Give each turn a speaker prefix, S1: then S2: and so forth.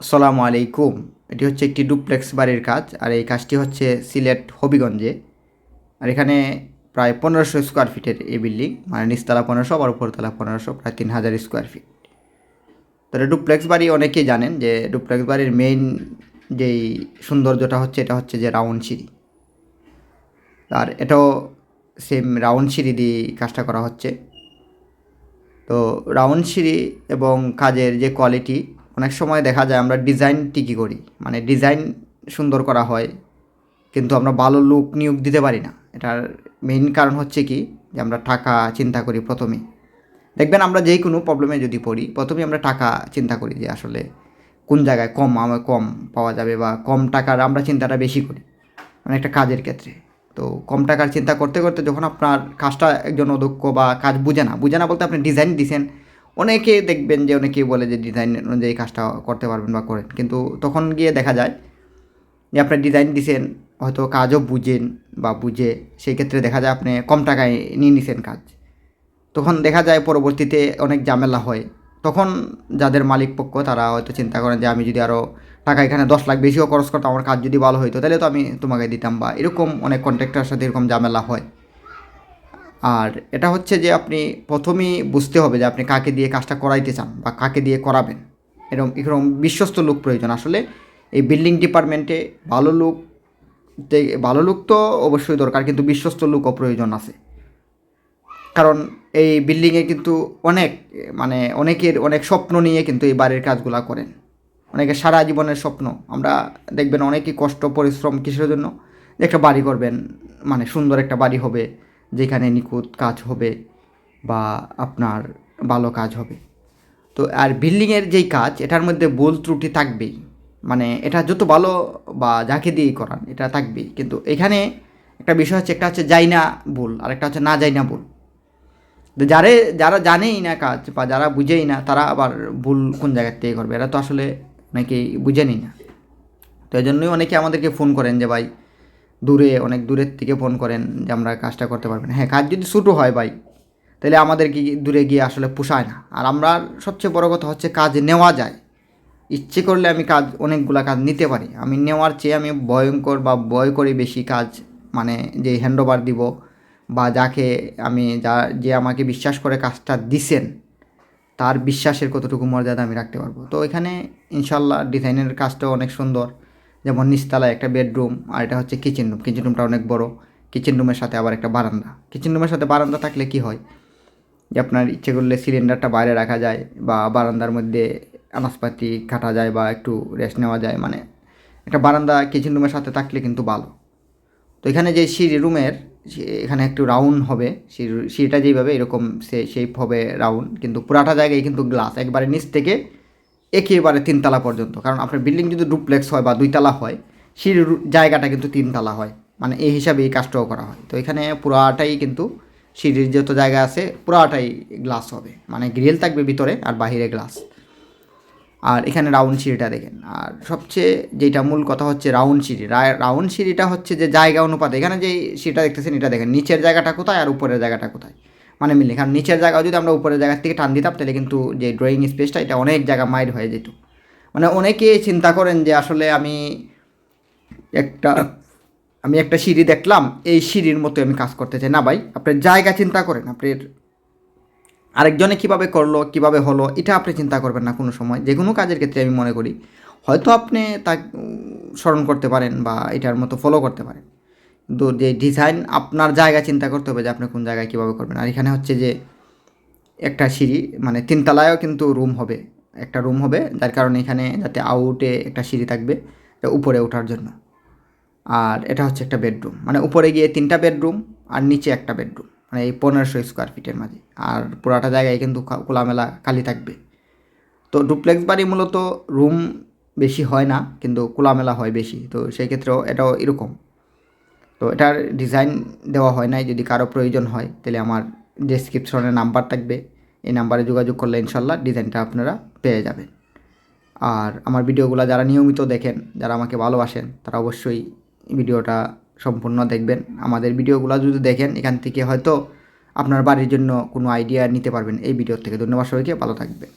S1: আসসালামু আলাইকুম। এটি হচ্ছে একটি ডুপ্লেক্স বাড়ির কাজ, আর এই কাজটি হচ্ছে সিলেট হবিগঞ্জে। আর এখানে প্রায় পনেরোশো স্কোয়ার ফিটের এই বিল্ডিং মানে নিচতলা পনেরোশো আবার উপরতলা পনেরোশো, প্রায় তিন হাজার স্কোয়ার ফিট তাহলে ডুপ্লেক্স বাড়ি অনেকেই জানেন যে ডুপ্লেক্স বাড়ির মেইন যেই সৌন্দর্যটা হচ্ছে, এটা হচ্ছে যে রাউন্ড সিঁড়ি। আর এটাও সেম রাউন্ড সিঁড়ি দিয়ে কাজটা করা হচ্ছে। তো রাউন্ড সিঁড়ি এবং কাজের যে কোয়ালিটি অনেক সময় দেখা যায় আমরা ডিজাইন টিকি করি। মানে ডিজাইন সুন্দর করা হয়, কিন্তু আমরা ভালো লুক নিয়োগ দিতে পারি না। এটার মেইন কারণ হচ্ছে কি, যে আমরা টাকা চিন্তা করি প্রথমে। দেখবেন আমরা যেই কোনো প্রবলেমে যদি পড়ি, প্রথমেই আমরা টাকা চিন্তা করি যে আসলে কোন জায়গায় কম আমার কম পাওয়া যাবে বা কম টাকার আমরা চিন্তাটা বেশি করি মানে একটা কাজের ক্ষেত্রে। তো কম টাকার চিন্তা করতে করতে যখন আপনার কাজটা একজন অদক্ষ বা কাজ বুঝে না বুঝে না বলতে আপনি ডিজাইন দিছেন অনেকে দেখবেন যে অনেকেই বলে যে ডিজাইন অনুযায়ী কাজটা করতে পারবেন বা করেন, কিন্তু তখন গিয়ে দেখা যায় যে আপনার ডিজাইন দিছেন, হয়তো কাজও বুঝেন বা বুঝে, সেই ক্ষেত্রে দেখা যায় আপনি কম টাকায় নিয়ে নিছেন কাজ। তখন দেখা যায় পরবর্তীতে অনেক ঝামেলা হয়। তখন যাদের মালিক পক্ষ, তারা হয়তো চিন্তা করেন যে আমি যদি আরও টাকা এখানে দশ লাখ বেশিও খরচ করতাম, আমার কাজ যদি ভালো হইতো, তাহলে তো আমি তোমাকে দিতাম বা এরকম অনেক কন্ট্রাক্টরের সাথে এরকম ঝামেলা হয়। আর এটা হচ্ছে যে আপনি প্রথমেই বুঝতে হবে যে আপনি কাকে দিয়ে কাজটা করাইতে চান বা কাকে দিয়ে করাবেন। এরকম এরকম বিশ্বস্ত লোক প্রয়োজন। আসলে এই বিল্ডিং ডিপার্টমেন্টে ভালো লোক ভালো লোক তো অবশ্যই দরকার, কিন্তু বিশ্বস্ত লোকও প্রয়োজন আছে। কারণ এই বিল্ডিংয়ে কিন্তু অনেক মানে অনেকের অনেক স্বপ্ন নিয়ে কিন্তু এই বাড়ির কাজগুলা করেন। অনেকে সারা জীবনের স্বপ্ন। আমরা দেখবেন অনেকই কষ্ট, পরিশ্রম কিসের জন্য? একটা বাড়ি করবেন মানে সুন্দর একটা বাড়ি হবে। যেখানে নিখুঁত কাজ হবে বা আপনার ভালো কাজ হবে। তো আর বিল্ডিংয়ের যেই কাজ, এটার মধ্যে ভুল ত্রুটি থাকবেই। মানে এটা যত ভালো বা যাকে দিয়েই করান, এটা থাকবেই। কিন্তু এখানে একটা বিষয় হচ্ছে, একটা হচ্ছে যাই না ভুল, আর একটা হচ্ছে না যাই না ভুল। যারে, যারা জানেই না কাজ বা যারা বুঝেই না, তারা আবার ভুল কোন জায়গার থেকে করবে? এরা তো আসলে অনেকেই বুঝেনি না। তো এই জন্যই অনেকে আমাদেরকে ফোন করেন যে, ভাই দূরে, অনেক দূরের থেকে ফোন করেন যে আমরা কাজটা করতে পারবেন হ্যাঁ কাজ যদি ছোটো হয় ভাই, তাহলে আমাদের কি দূরে গিয়ে আসলে পোষায় না। আর আমরা সবচেয়ে বড় কথা হচ্ছে কাজ নেওয়া যায়। ইচ্ছে করলে আমি কাজ, অনেকগুলা কাজ নিতে পারি। আমি নেওয়ার চেয়ে আমি ভয়ঙ্কর বা ভয় করি বেশি কাজ মানে যে হ্যান্ডওভার দিব বা যাকে আমি যা, যে আমাকে বিশ্বাস করে কাজটা দিছেন, তার বিশ্বাসের কতটুকু মর্যাদা আমি রাখতে পারব। তো এখানে ইনশাল্লাহ ডিজাইনের কাজটাও অনেক সুন্দর। যেমন নিচতলায় একটা বেডরুম আর এটা হচ্ছে কিচেন রুম কিচেন রুমটা অনেক বড়। কিচেন রুমের সাথে আবার একটা বারান্দা। কিচেন রুমের সাথে বারান্দা থাকলে কি হয়? যে আপনার ইচ্ছে করলে সিলিন্ডারটা বাইরে রাখা যায় বা বারান্দার মধ্যে আনাজপাতি কাটা যায় বা একটু রেস্ট নেওয়া যায়। মানে একটা বারান্দা কিচেন রুমের সাথে থাকলে কিন্তু ভালো। তো এখানে যে সিঁড়ি রুমের এখানে একটু রাউন্ড হবে। সিঁড়ি, সিঁড়িটা যেইভাবে এরকম সে শেপ হবে রাউন্ড কিন্তু পুরাটা জায়গায় কিন্তু গ্লাস একবারে নিচ থেকে একেবারে তিনতলা পর্যন্ত। কারণ আপনার বিল্ডিং যদি ডুপ্লেক্স হয় বা দুইতলা হয় রু- জায়গাটা কিন্তু তিনতলা হয়। মানে এই হিসাবে এই কাজটাও করা হয়। তো এখানে পুরাটাই কিন্তু সিঁড়ির যত জায়গা আছে, পুরাটাই গ্লাস হবে। মানে গ্রিল থাকবে ভিতরে আর বাহিরে গ্লাস আর এখানে রাউন্ড সিঁড়িটা দেখেন। আর সবচেয়ে যেটা মূল কথা হচ্ছে রাউন্ড সিঁড়ি। রাউন্ড সিঁড়িটা হচ্ছে যে জায়গা অনুপাতে। এখানে যে সিঁড়িটা দেখতেছেন, এটা দেখেন। নিচের জায়গাটা কোথায় আর উপরের জায়গাটা কোথায়? মানে মিলে কারণ নিচের জায়গা যদি আমরা উপরের জায়গার থেকে টান দিতাম, তাহলে কিন্তু যে ড্রয়িং স্পেসটা এটা অনেক জায়গা মাইর হয়ে যেত। মানে অনেকে চিন্তা করেন যে আসলে আমি একটা আমি একটা সিঁড়ি দেখলাম, এই সিঁড়ির মতো আমি কাজ করতে চাই। না ভাই, আপনার জায়গা চিন্তা করেন, আপনার আরেকজনে কীভাবে করল, কীভাবে হলো, এটা আপনি চিন্তা করবেন না কোনো সময়। যে কোনো কাজের ক্ষেত্রে আমি মনে করি, হয়তো আপনি তা স্মরণ করতে পারেন বা এটার মতো ফলো করতে পারেন। কিন্তু যে ডিজাইন আপনার জায়গা চিন্তা করতে হবে যে আপনি কোন জায়গায় কীভাবে করবেন। আর এখানে হচ্ছে যে একটা সিঁড়ি মানে তিনতলায়ও কিন্তু রুম হবে, একটা রুম হবে, যার কারণে এখানে যাতে আউটে একটা সিঁড়ি থাকবে উপরে ওঠার জন্য। আর এটা হচ্ছে একটা বেডরুম মানে উপরে গিয়ে তিনটা বেডরুম আর নিচে একটা বেডরুম মানে এই পনেরোশো স্কোয়ার ফিটের মাঝে। আর পুরাটা জায়গায় কিন্তু খোলামেলা খালি থাকবে। তো ডুপ্লেক্স বাড়ি মূলত রুম বেশি হয় না, কিন্তু খোলামেলা হয় বেশি, তো সেই ক্ষেত্রেও এটাও এরকম। তো এটার ডিজাইন দেওয়া হয় নাই, যদি কারও প্রয়োজন হয়, তাহলে আমার ডেসক্রিপশনে নাম্বার থাকবে। এই নাম্বারে যোগাযোগ করলে ইনশাল্লাহ ডিজাইনটা আপনারা পেয়ে যাবেন। আর আমার ভিডিওগুলো যারা নিয়মিত দেখেন, যারা আমাকে ভালোবাসেন, তারা অবশ্যই ভিডিওটা সম্পূর্ণ দেখবেন। আমাদের ভিডিওগুলো যদি দেখেন, এখান থেকে হয়তো আপনার বাড়ির জন্য কোনো আইডিয়া নিতে পারবেন এই ভিডিও থেকে। ধন্যবাদ সবাইকে, ভালো থাকবেন।